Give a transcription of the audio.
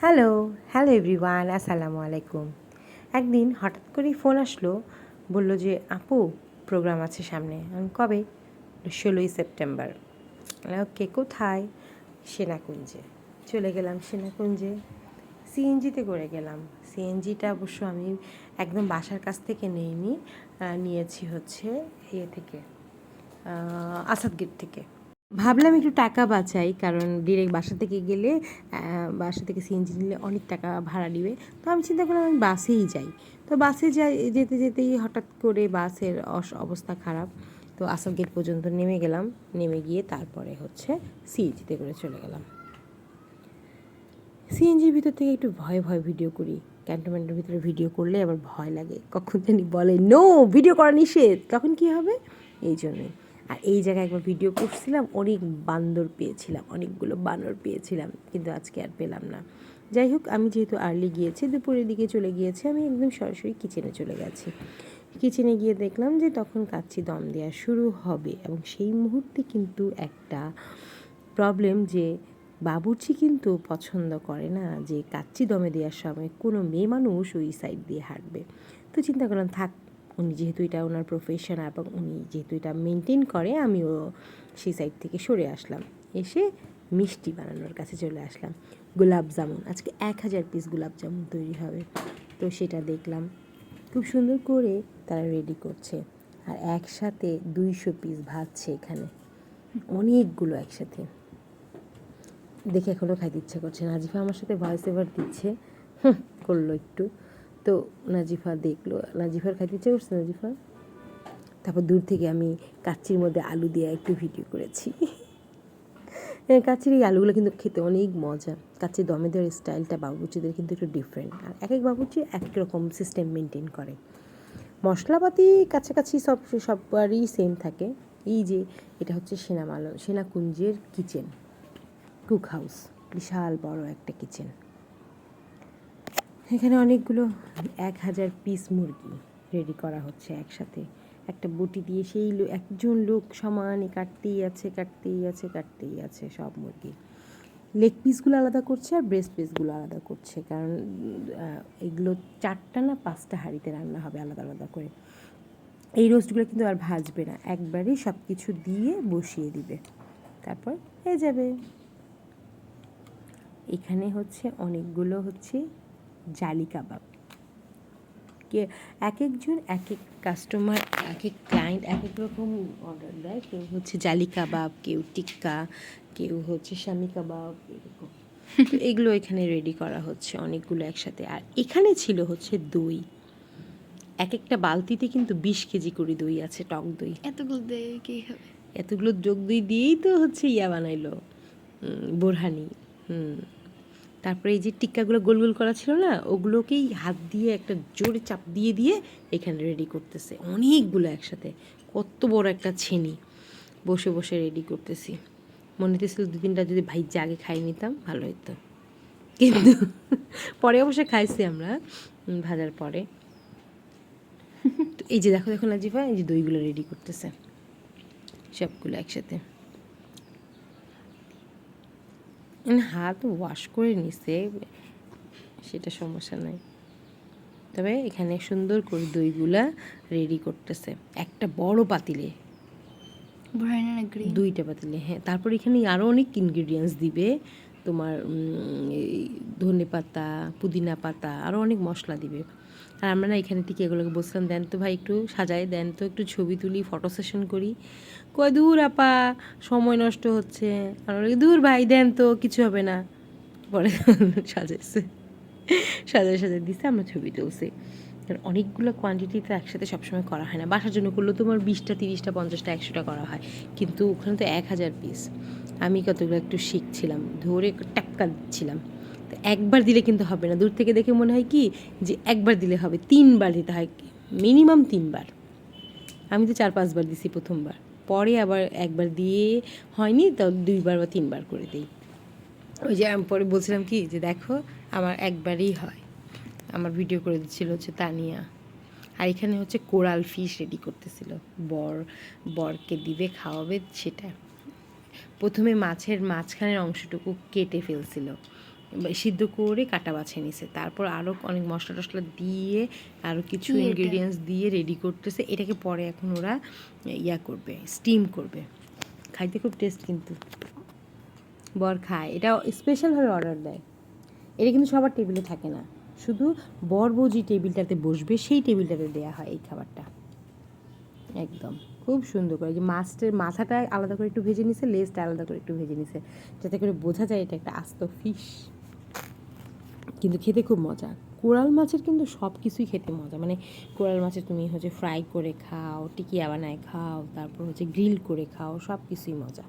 Hello hello everyone আসসালামু আলাইকুম। একদিন হঠাৎ করেই ফোন আসলো বলল যে আপু প্রোগ্রাম আছে সামনে। আমি কবে? ষোলোই সেপ্টেম্বর। ওকে কোথায়? সেনাকুঞ্জে। চলে গেলাম সেনাকুঞ্জে। সিএনজিতে করে গেলাম। সিএনজিটা অবশ্য আমি একদম বাসার কাছ থেকে নেইনি নিয়েছি হচ্ছে ইয়ে থেকে আহ, আসাদ গেট থেকে। ভাবলাম একটু টাকা বাঁচাই, কারণ ডিরেক্ট বাসা থেকে গেলে বাসা থেকে সিএনজি নিলে অনেক টাকা ভাড়া দিবে তো আমি চিন্তা করলাম আমি বাসেই যাই। তো বাসে যাই, যেতে যেতেই হঠাৎ করে বাসের অস- অবস্থা খারাপ। তো আসাম গেট পর্যন্ত নেমে গেলাম। নেমে গিয়ে তারপরে হচ্ছে সিএনজিতে করে চলে গেলাম। সিএনজির ভিতর থেকে একটু ভয় ভয় ভিডিও করি। ক্যান্টনমেন্টের ভিতরে ভিডিও করলে আবার ভয় লাগে। কখন জানি বলে নো ভিডিও করা নিষেধ। তখন কি হবে? এই জন্যই। আর এই জায়গায় একবার ভিডিও করছিলাম, অনেক বান্দর পেয়েছিলাম, অনেকগুলো বানর পেয়েছিলাম, কিন্তু আজকে আর পেলাম না। যাই হোক, আমি যেহেতু আর্লি গিয়েছি, দুপুরের দিকে চলে গিয়েছি, আমি একদম সরাসরি কিচেনে চলে গেছি। কিচেনে গিয়ে দেখলাম যে তখন কাচ্চি দম দেওয়া শুরু হবে এবং সেই মুহূর্তে কিন্তু একটা প্রবলেম যে বাবুর্চি কিন্তু পছন্দ করে না যে কাচ্চি দমে দেওয়ার সময় কোনো মেয়ে মানুষ ওই সাইড দিয়ে হাঁটবে। তো চিন্তা করলাম, থাক উনি যেহেতু এটা ওনার প্রফেশন এবং উনি যেহেতু এটা মেনটেন করে, আমিও সেই সাইড থেকে সরে আসলাম। এসে মিষ্টি বানানোর কাছে চলে আসলাম। গোলাপ জামুন। আজকে এক হাজার পিস গোলাপ জামুন তৈরি হবে। তো সেটা দেখলাম। খুব সুন্দর করে তারা রেডি করছে। আর একসাথে দুইশো পিস ভাজছে এখানে। অনেকগুলো একসাথে। দেখে এখনও খাইতে ইচ্ছা করছে নাজিফা আমার সাথে ভয়েস এভার দিচ্ছে। করল একটু। তো নাজিফা দেখল। নাজিফার খাইতে ইচ্ছে করছে নাজিফা? তারপর দূর থেকে আমি কাচ্চির মধ্যে আলু দিয়ে একটু ভিডিও করেছি। হ্যাঁ কাচ্চির এই আলুগুলো কিন্তু খেতে অনেক মজা। কাচ্চির দমে দেওয়ার স্টাইলটা বাবুচিদের কিন্তু একটু ডিফারেন্ট আর এক এক বাবুচি এক এক রকম সিস্টেম মেনটেন করে। মশলাপাতি কাছাকাছি সব, সববারই সেম থাকে। এই যে এটা হচ্ছে সেনামাল, সেনাকুঞ্জের কিচেন কুক হাউস বিশাল বড় একটা কিচেন এখানে অনেকগুলো এক হাজার পিস মুরগি রেডি করা হচ্ছে একসাথে। একটা বটি দিয়ে সেই একজন লোক সমানে কাটতেই আছে কাটতেই আছে কাটতেই আছে সব মুরগি। লেগ পিসগুলো আলাদা করছে আর ব্রেস্ট পিসগুলো আলাদা করছে। কারণ এগুলো চারটা না পাঁচটা হাঁড়িতে রান্না হবে আলাদা আলাদা করে। এই রোস্টগুলো কিন্তু আর ভাজবে না। একবারেই সব কিছু দিয়ে বসিয়ে দিবে। তারপর হয়ে যাবে। এখানে হচ্ছে অনেকগুলো হচ্ছে জালি কাবাব কে এক একজন এক এক কাস্টমার এক এক ক্লায়েন্ট এক এক রকম অর্ডার দেয়। কেউ হচ্ছে জালি কাবাব কেউ টিক্কা কেউ হচ্ছে শামি কাবাব এরকম। তো এগুলো এখানে রেডি করা হচ্ছে অনেকগুলো একসাথে। আর এখানে ছিল হচ্ছে দই। এক একটা বালতিতে কিন্তু বিশ কেজি করে দই আছে টক দই। এতগুলো দিয়ে কি হবে? এতগুলো যোগ দই দিয়েই তো হচ্ছে ইয়া বানাইলো বোরহানি। হুম। তারপরে এই যে টিক্কাগুলো গোল গোল করা ছিল না, ওগুলোকেই হাত দিয়ে একটা জোরে চাপ দিয়ে দিয়ে এখানে রেডি করতেছে। অনেকগুলো একসাথে। কত বড় একটা ছেনি। বসে বসে রেডি করতেছি। মনে হতেছিল দু তিনটা যদি ভাই আগে খাই নিতাম, ভালো হতো কিন্তু পরে অবশ্যই খাইছি আমরা ভাজার পরে। এই যে দেখো দেখো নাজিফা, এই যে দইগুলো রেডি করতেছে। সবগুলো একসাথে। হাত ওয়াশ করে নিছে সেটা সমস্যা নাই। তবে এখানে সুন্দর করে দইগুলা রেডি করতেছে। একটা বড় পাতিলে। দুইটা পাতিলে হ্যাঁ। তারপর এখানে আরও অনেক ইনগ্রিডিয়েন্টস দিবে। তোমার ধনে পাতা পুদিনা পাতা আরও অনেক মশলা দিবে। আর আমরা না এখানে ঠিক এগুলোকে বসলাম দেন তো ভাই একটু সাজাই, দেন তো একটু ছবি তুলি ফটো সেশন করি। কয়, দূর আপা, সময় নষ্ট হচ্ছে। আর ওরা দূর ভাই, দেন তো, কিছু হবে না। পরে সাজাইছে। সাজাই সাজাই দিছে, আমরা ছবি তুলছি। কারণ অনেকগুলো কোয়ান্টিটি তো একসাথে সবসময় করা হয় না। বাসার জন্য করলেও তোমার বিশটা, তিরিশটা, পঞ্চাশটা, একশোটা করা হয়। কিন্তু ওখানে তো এক হাজার পিস আমি কতগুলো একটু শিখছিলাম, ধরে টাক্কা দিচ্ছিলাম। একবার দিলে কিন্তু হবে না। দূর থেকে দেখে মনে হয় কি যে একবার দিলে হবে, তিনবার দিতে হয়, মিনিমাম তিনবার। আমি তো চার, পাঁচবার দিছি প্রথমবার। পরে আবার একবার দিয়ে হয়নি, তো দুইবার বা তিনবার করে দিই। ওই যে আমি পরে বলছিলাম কি যে দেখো, আমার একবারই হয়। আমার ভিডিও করে দিচ্ছিল হচ্ছে তানিয়া। আর এখানে হচ্ছে কোরাল ফিশ রেডি করতেছিল। বর, বরকে দিবে, খাওয়াবে সেটা। প্রথমে মাছের মাঝখানের অংশটুকু কেটে ফেলছিল। সিদ্ধ করে কাটা বাছে নিছে। তারপর আরও অনেক মশলা টশলা দিয়ে আরও কিছু? ইনগ্রেডিয়েন্টস দিয়ে রেডি করতেছে। এটাকে পরে এখন ওরা ইয়া করবে স্টিম করবে। খাইতে খুব টেস্ট কিন্তু। বর খায়। এটা স্পেশালভাবে অর্ডার দেয়। এটা কিন্তু সবার টেবিলে থাকে না। শুধু বর বউ যে টেবিলটাতে বসবে সেই টেবিলটাতে দেওয়া হয় এই খাবারটা। একদম। খুব সুন্দর করে। যে মাছটার মাথাটা আলাদা করে একটু ভেজে নিছে লেজটা আলাদা করে একটু ভেজে নিছে। যাতে করে বোঝা যায় এটা একটা আস্ত ফিশ কিন্তু খেতে খুব মজা। কোরাল মাছের কিন্তু সব কিছুই খেতে মজা। মানে কোরাল মাছের তুমি হচ্ছে ফ্রাই করে খাও, টিকিয়া বানায় খাও, তারপর হচ্ছে গ্রিল করে খাও সব কিছুই মজা।